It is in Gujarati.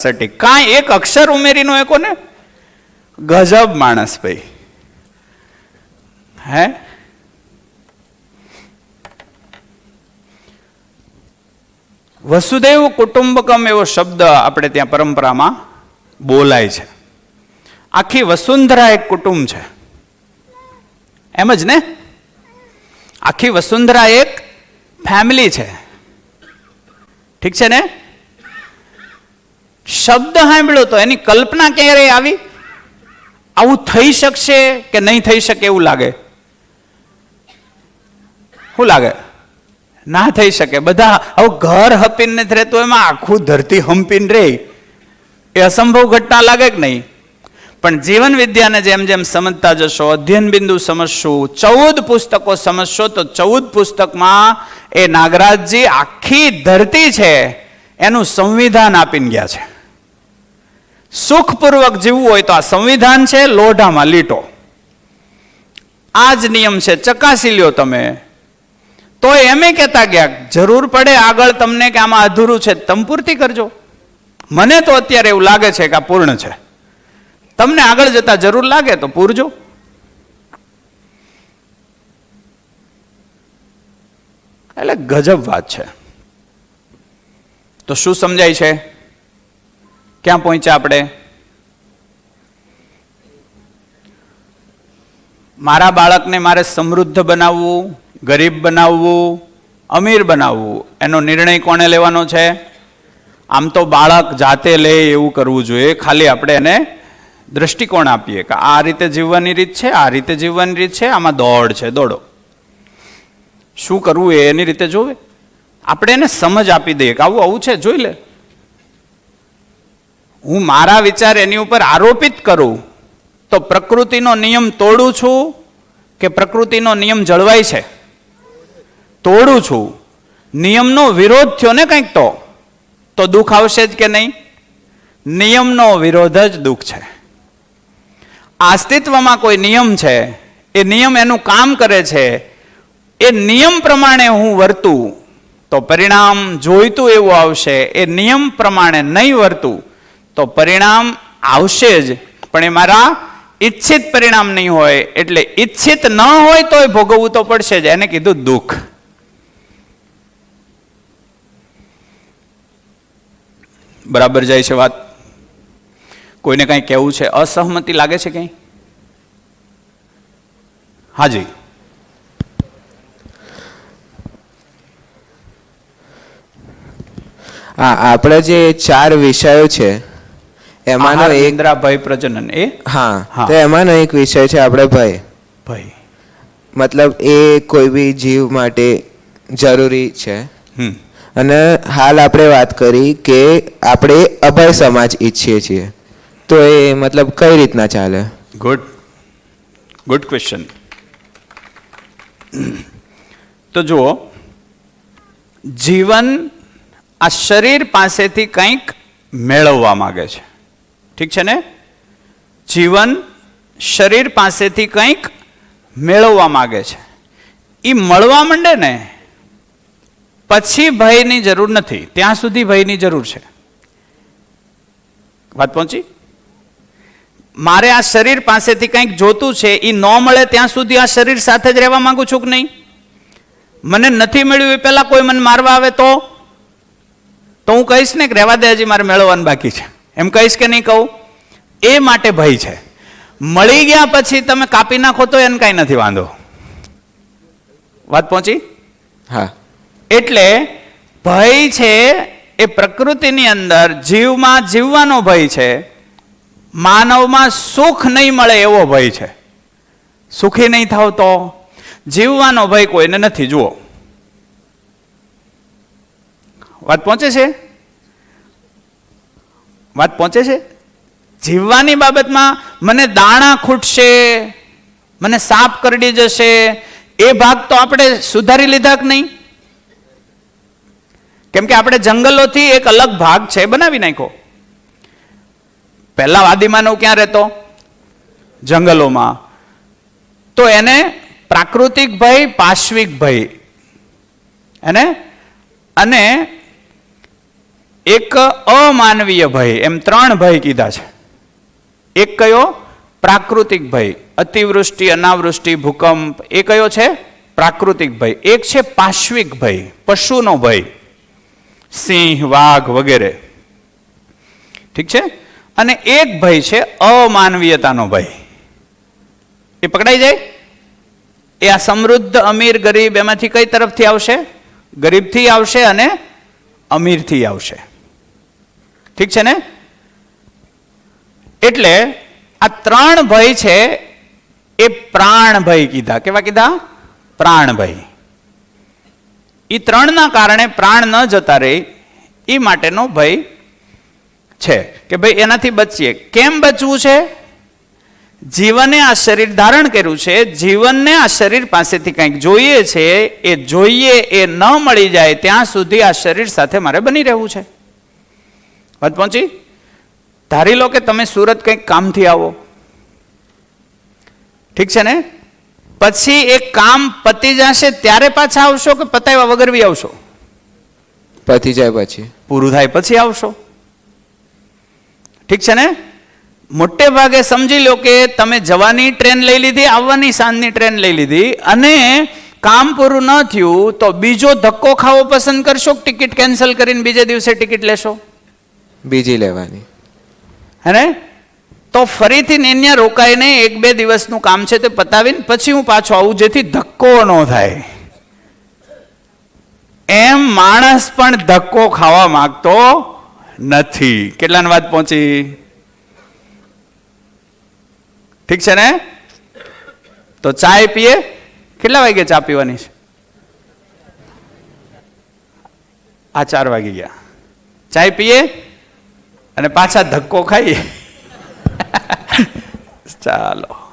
સટી. કાંઈ એક અક્ષર ઉમેરીનો એ કોને? ગજબ માણસ ભાઈ. હે? વસુદેવ કુટુંબકમ એવો શબ્દ આપણે ત્યાં પરંપરામાં બોલાય છે. આખી વસુંધરા એક કુટુંબ છે. એમ જ ને? આખી વસુંધરા એક ફેમિલી છે. ઠીક છે ને? શબ્દ સાંભળ્યો તો એની કલ્પના ક્યારે આવી? આવું થઈ શકશે કે નહીં થઈ શકે એવું લાગે? શું લાગે? ના થઈ શકે. બધા હવે ઘર હપીને નથી રહેતું, એમાં આખું ધરતી હંપીને રહે એ અસંભવ ઘટના લાગે કે નહીં? પણ જીવન વિદ્યાને જેમ જેમ સમજતા જશો, અધ્યયન બિંદુ સમજશું, ચૌદ પુસ્તકો સમજશો, તો ચૌદ પુસ્તકમાં એ નાગરાજજી આખી ધરતી છે, એનું સંવિધાન આપીને ગયા છે. સુખપૂર્વક જીવવું હોય તો આ સંવિધાન છે, લોઢામાં લીટો. આ જ નિયમ છે, ચકાસી લ્યો તમે. તો એમે કહેતા ગયા, જરૂર પડે આગળ તમને કે આમાં અધૂરું છે, તમ પૂર્તિ કરજો. મને તો અત્યારે એવું લાગે છે કે આ પૂર્ણ છે. તમને આગળ જતા જરૂર લાગે તો પૂરજો. એટલે ગજબ વાત છે. તો શું સમજાય છે? ક્યાં પહોંચ્યા આપણે? મારા બાળકને મારે સમૃદ્ધ બનાવવું, ગરીબ બનાવવું, અમીર બનાવવું, એનો નિર્ણય કોણે લેવાનો છે? આમ તો બાળક જાતે લે એવું કરવું જોઈએ. ખાલી આપણે એને દ્રષ્ટિકોણ આપીએ કે આ રીતે જીવવાની રીત છે, આ રીતે જીવવાની રીત છે, આમાં દોડ છે. દોડો. શું કરવું એ એની રીતે જોવે? આપણે એને સમજ આપી દઈએ કે આવું આવું છે, જોઈ લે. હું મારા વિચાર એની ઉપર આરોપિત કરું, તો પ્રકૃતિનો નિયમ તોડું છું કે પ્રકૃતિનો નિયમ જળવાય છે? તોડું છું. નિયમનો વિરોધ થયો ને કંઈક તો તો દુઃખ આવશે જ કે નહીં? નિયમનો વિરોધ જ દુઃખ છે. અસ્તિત્વમાં કોઈ નિયમ છે, એ નિયમ એનું કામ કરે છે, એ નિયમ પ્રમાણે હું વર્તું, તો પરિણામ જોઈતું એવું આવશે, એ નિયમ પ્રમાણે નહીં વર્તું તો પરિણામ આવશે જ. પણ એ મારા ઈચ્છિત પરિણામ નહીં હોય, એટલે ઈચ્છિત ન હોય તોય ભોગવવું તો પડશે જ. એને કીધું દુઃખ. બરાબર જાય છે વાત? કોઈને કંઈ કહેવું છે? અસહમતિ લાગે છે કંઈ હાજી. હા, આપણા જે ચાર વિષયો છે એમાંનો એક ભય પ્રજનન એ? હા. તો એમાંનો એક વિષય છે આપણે ભય. ભય. મતલબ એ કોઈ બી જીવ માટે જરૂરી છે. અને હાલ આપણે વાત કરી કે આપણે અભય સમાજ ઈચ્છીએ છીએ. તો એ મતલબ કઈ રીતના ચાલે? ગુડ ગુડ ક્વેશ્ચન તો જુઓ જીવન આ શરીર પાસેથી કંઈક મેળવવા માગે છે. ઠીક છે ને? જીવન શરીર પાસેથી કંઈક મેળવવા માગે છે. એ મળવા માંડે ને, પછી ભયની જરૂર નથી. ત્યાં સુધી ભયની જરૂર છે. વાત પહોંચી? મારે આ શરીર પાસેથી કંઈક જોતું છે એ ન મળે ત્યાં સુધી આ શરીર સાથે જ રહેવા માંગુ છું કે નહીં? મને નથી મળ્યું એ પહેલાં કોઈ મને મારવા આવે તો? તો હું કહીશ ને કે રહેવા દે, હજી મારે મેળવવાનું બાકી છે. એમ કહીશ કે નહીં કહું? એ માટે ભય છે. મળી ગયા પછી તમે કાપી નાખો તો એને કાંઈ નથી વાંધો. વાત પહોંચી? હા. એટલે ભય છે એ પ્રકૃતિની અંદર જીવમાં જીવવાનો ભય છે. માનવમાં સુખ નહીં મળે એવો ભય છે. સુખી નહીં થાવ તો? જીવવાનો ભય કોઈને નથી જુઓ. વાત પહોંચે છે? વાત પહોંચે છે? જીવવાની બાબતમાં મને દાણા ખૂટશે, મને સાપ કરડી જશે, એ ભાગ તો આપણે સુધારી લીધા કે નહીં? કેમ કે આપણે જંગલોથી એક અલગ ભાગ છે, બનાવી નાખ્યો. પહેલા વાદીમાનવ ક્યાં રહેતો? જંગલોમાં. તો એને પ્રાકૃતિક ભય, પાશ્વિક ભય. એને? અને એક અમાનવીય ભય, એમ ત્રણ ભય કીધા છે. એક કયો? પ્રાકૃતિક ભય, અતિવૃષ્ટિ, અનાવૃષ્ટિ, ભૂકંપ, એ કયો છે? પ્રાકૃતિક ભય. એક છે પાશ્વિક ભય, પશુનો ભય. સિંહ, વાઘ વગેરે. ઠીક છે? અને એક ભય છે અમાનવીયતાનો ભય. એ પકડાઈ જાય? એ આ સમૃદ્ધ, અમીર, ગરીબ એમાંથી કઈ તરફથી આવશે? ગરીબથી આવશે અને અમીરથી આવશે. ઠીક છે ને? એટલે આ ત્રણ ભય છે, એ પ્રાણ ભય કીધા. કેવા કીધા? પ્રાણ ભય. એ ત્રણના કારણે પ્રાણ ન જતા રહે એ માટેનો ભય છે. કે ભાઈ એનાથી બચીએ. કેમ બચવું છે? જીવને આ શરીર ધારણ કર્યું છે, જીવનને આ શરીર પાસેથી કંઈક જોઈએ છે, એ જોઈએ, એ ન મળી જાય, ત્યાં સુધી આ શરીર સાથે મારે બની રહેવું છે. વાત પહોંચી? ધારી લો કે તમે સુરત કંઈક કામથી આવો. ઠીક છે ને? પછી એ કામ પતી જશે ત્યારે પાછા આવશો કે પતાવ્યા વગર બી આવશો? પતી જાય પછી. પૂરું થાય પછી આવશો. ઠીક છે ને? મોટે ભાગે સમજી લો કે તમે જવાની ટ્રેન લઈ લીધી આવવાની સાંજની ટ્રેન લઈ લીધી અને કામ પૂરું ન થયું તો બીજો ધક્કો ખાવો પસંદ કરશો ટિકિટ કેન્સલ કરીને બીજે દિવસે ટિકિટ લેશો? બીજી લેવાની. હે તો ફરીથી નિન્ય રોકાઈને એક બે દિવસનું કામ છે તે પતાવીને પછી હું પાછો આવું, જેથી ધક્કો ન થાય. એમ માણસ પણ ધક્કો ખાવા માંગતો નથી. કેટલાની વાત પહોંચી? ઠીક છે ને? તો ચાય પીએ? કેટલા વાગે ચા પીવાની છે? આ ચાર વાગી ગયા. ચાય પીએ? અને પાછા ધક્કો ખાઈએ. ચાલો.